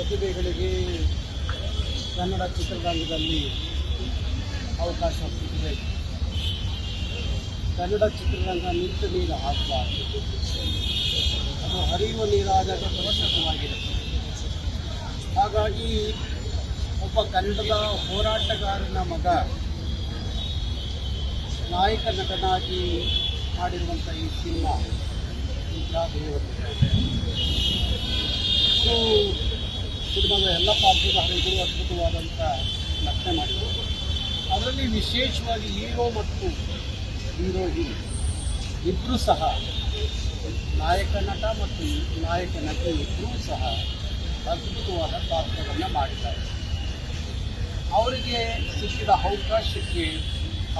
ಪ್ರತಿಭೆಗಳಿಗೆ ಕನ್ನಡ ಚಿತ್ರರಂಗದಲ್ಲಿ ಅವಕಾಶ ಸಿಗಬೇಕು ಕನ್ನಡ ಚಿತ್ರರಂಗ ನಿಂತು ನೀರು ಹಾಕಬಾರ್ದು. ಅದು ಹರಿಯುವ ನೀರಾದಾಗ ಸುರಕ್ಷಿತವಾಗಿರುತ್ತೆ ಹಾಗಾಗಿ ಒಬ್ಬ ಕನ್ನಡದ ಹೋರಾಟಗಾರನ ಮಗ, ನಾಯಕ ನಟನಾಗಿ ಮಾಡಿರುವಂಥ ಈ ಸಿನಿಮಾ ದೇವತೆ ಸಿನಿಮಾದ ಎಲ್ಲ ಪಾತ್ರಧಾರಿಗಳು ಅದ್ಭುತವಾದಂಥ ನಟನೆ ಮಾಡಿದರು. ಅದರಲ್ಲಿ ವಿಶೇಷವಾಗಿ ಹೀರೋ ಮತ್ತು ಹೀರೋಯಿನ್ ಇಬ್ಬರೂ ಸಹ, ನಾಯಕ ನಟ ಮತ್ತು ನಾಯಕ ನಟಿ ಇಬ್ಬರೂ ಸಹ ಅದ್ಭುತವಾದ ಪಾತ್ರಗಳನ್ನು ಮಾಡಿದ್ದಾರೆ. ಅವರಿಗೆ ಸಿಕ್ಕಿದ ಅವಕಾಶಕ್ಕೆ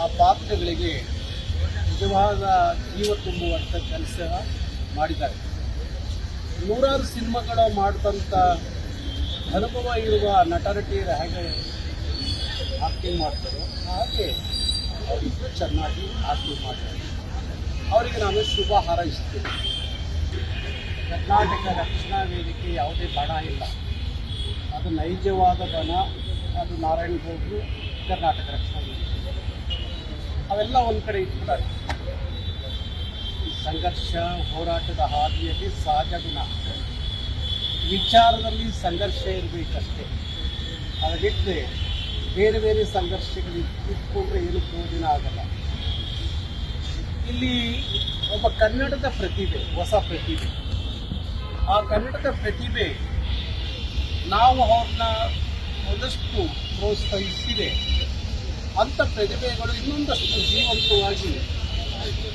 ಆ ಪಾತ್ರಗಳಿಗೆ ನಿಜವಾದ ಜೀವ ತುಂಬುವಂಥ ಕೆಲಸ ಮಾಡಿದ್ದಾರೆ. ನೂರಾರು ಸಿನಿಮಾಗಳು ಮಾಡಿದಂಥ ಅನುಭವ ಇರುವ ನಟ ನಟಿಯರು ಹೇಗೆ ಆಕ್ಟಿಂಗ್ ಮಾಡ್ತಾರೋ, ಹಾಗೆ ಅವರಿಬ್ಬರು ಚೆನ್ನಾಗಿ ಆಕ್ಟಿಂಗ್ ಮಾಡ್ತಾರೆ. ಅವರಿಗೆ ನಾನು ಶುಭ ಹಾರೈಸ್ತೀನಿ. ಕರ್ನಾಟಕ ರಕ್ಷಣಾ ವೇದಿಕೆ ಯಾವುದೇ ಬಣ ಇಲ್ಲ. ಅದು ನೈಜವಾದ ಬಣ, ಅದು ನಾರಾಯಣ ಗೌಡರು, ಕರ್ನಾಟಕ ರಕ್ಷಣಾ ವೇದಿಕೆ. ಅವೆಲ್ಲ ಒಂದು ಕಡೆ ಇಟ್ಬಿಟ್ಟಾರೆ ಸಂಘರ್ಷ, ಹೋರಾಟದ ಹಾದಿಯಲ್ಲಿ ಸಹಜ ಗುಣ. ವಿಚಾರದಲ್ಲಿ ಸಂಘರ್ಷ ಇರಬೇಕಷ್ಟೇ. ಅದು ಬಿಟ್ಟರೆ ಬೇರೆ ಬೇರೆ ಸಂಘರ್ಷಗಳು ಇಟ್ಕೊಂಡ್ರೆ ಏನು ಪ್ರಯೋಜನ ಆಗಲ್ಲ. ಇಲ್ಲಿ ಒಬ್ಬ ಕನ್ನಡದ ಪ್ರತಿಭೆ, ಹೊಸ ಪ್ರತಿಭೆ. ಆ ಕನ್ನಡದ ಪ್ರತಿಭೆ ನಾವು ಅವ್ರನ್ನ ಒಂದಷ್ಟು ಪ್ರೋತ್ಸಾಹಿಸಿದೆ. ಅಂಥ ಪ್ರತಿಭೆಗಳು ಇನ್ನೊಂದಷ್ಟು ಜೀವಂತವಾಗಿ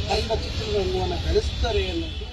ಕನ್ನಡ ಚಿತ್ರರಂಗವನ್ನು ಬೆಳೆಸ್ತಾರೆ ಅನ್ನೋದು